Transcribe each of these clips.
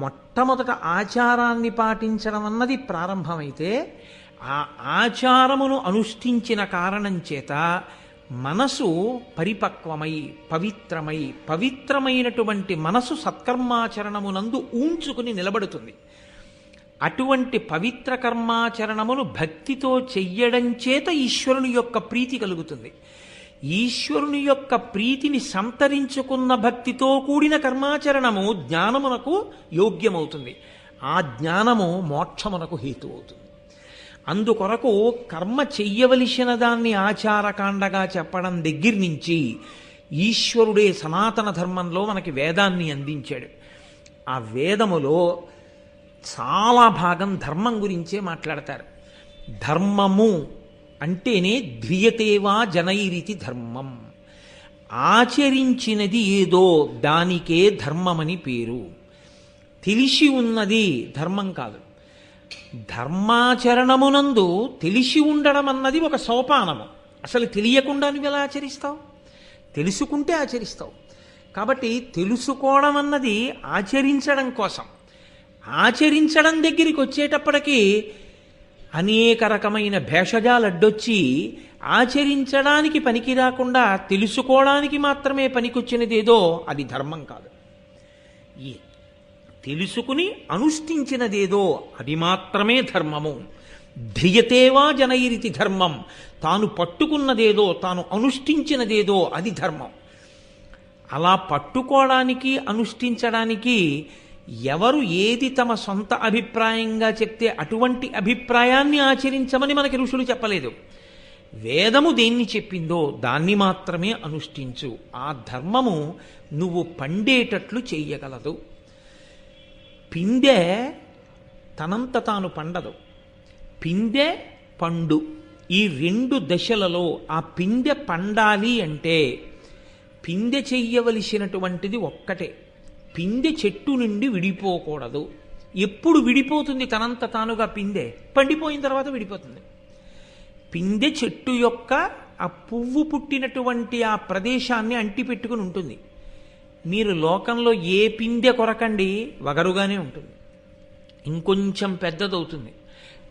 మొట్టమొదట ఆచారాన్ని పాటించడం అన్నది ప్రారంభమైతే ఆ ఆచారమును అనుష్ఠించిన కారణం చేత మనసు పరిపక్వమై పవిత్రమై పవిత్రమైనటువంటి మనసు సత్కర్మాచరణమునందు ఊంచుకుని నిలబడుతుంది. అటువంటి పవిత్ర కర్మాచరణమును భక్తితో చెయ్యడం చేత ఈశ్వరుని యొక్క ప్రీతి కలుగుతుంది. ఈశ్వరుని యొక్క ప్రీతిని సంతరించుకున్న భక్తితో కూడిన కర్మాచరణము జ్ఞానమునకు యోగ్యమవుతుంది. ఆ జ్ఞానము మోక్షమునకు హేతు అవుతుంది అందుకొరకు కర్మ చెయ్యవలసిన దాన్ని ఆచారకాండగా చెప్పడం దగ్గర నుంచి ఈశ్వరుడే సనాతన ధర్మంలో మనకి వేదాన్ని అందించాడు. ఆ వేదములో చాలా భాగం ధర్మం గురించే మాట్లాడతారు. ధర్మము అంటేనే ధ్రియతేవా జనైరితి ధర్మం. ఆచరించినది ఏదో దానికే ధర్మమని పేరు. తెలిసి ఉన్నది ధర్మం కాదు. ధర్మాచరణమునందు తెలిసి ఉండడం అన్నది ఒక సోపానము. అసలు తెలియకుండా నువ్వు ఎలా ఆచరిస్తావు? తెలుసుకుంటే ఆచరిస్తావు. కాబట్టి తెలుసుకోవడం అన్నది ఆచరించడం కోసం. ఆచరించడం దగ్గరికి వచ్చేటప్పటికీ అనేక రకమైన భేషజాలు అడ్డొచ్చి ఆచరించడానికి పనికి రాకుండా తెలుసుకోవడానికి మాత్రమే పనికొచ్చినదేదో అది ధర్మం కాదు. తెలుసుకుని అనుష్ఠించినదేదో అది మాత్రమే ధర్మము. ధ్రియతేవా జనైరితి ధర్మం. తాను పట్టుకున్నదేదో తాను అనుష్ఠించినదేదో అది ధర్మం. అలా పట్టుకోవడానికి అనుష్ఠించడానికి ఎవరు ఏది తమ సొంత అభిప్రాయంగా చెప్తే అటువంటి అభిప్రాయాన్ని ఆచరించమని మనకి ఋషులు చెప్పలేదు. వేదము దేన్ని చెప్పిందో దాన్ని మాత్రమే అనుష్ఠించు. ఆ ధర్మము నువ్వు పండేటట్లు చేయగలదు పిందె తనంత తాను పండదు. పిందె పండు. ఈ రెండు దశలలో ఆ పిందె పండాలి అంటే పిందె చెయ్యవలసినటువంటిది ఒక్కటే. పిందె చెట్టు నుండి విడిపోకూడదు. ఎప్పుడు విడిపోతుంది తనంత తానుగా పిందె పండిపోయిన తర్వాత విడిపోతుంది. పిందె చెట్టు యొక్క ఆ పువ్వు పుట్టినటువంటి ఆ ప్రదేశాన్ని అంటిపెట్టుకుని ఉంటుంది. మీరు లోకంలో ఏ పిందె కొరకండి వగరుగానే ఉంటుంది. ఇంకొంచెం పెద్దదవుతుంది.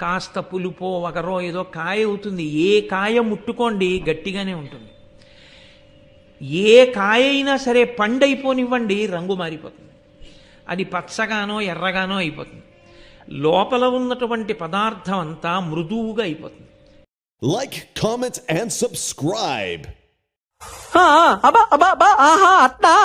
కాస్త పులుపో వగరో ఏదో కాయ అవుతుంది. ఏ కాయ ముట్టుకోండి గట్టిగానే ఉంటుంది. ఏ కాయ అయినా సరే పండైపోనివ్వండి రంగు మారిపోతుంది. అది పచ్చగానో ఎర్రగానో అయిపోతుంది. లోపల ఉన్నటువంటి పదార్థం అంతా మృదువుగా అయిపోతుంది. Like, comment, and subscribe. ఆ, అబ్బా అబ్బా అబ్బా ఆహా అట్నా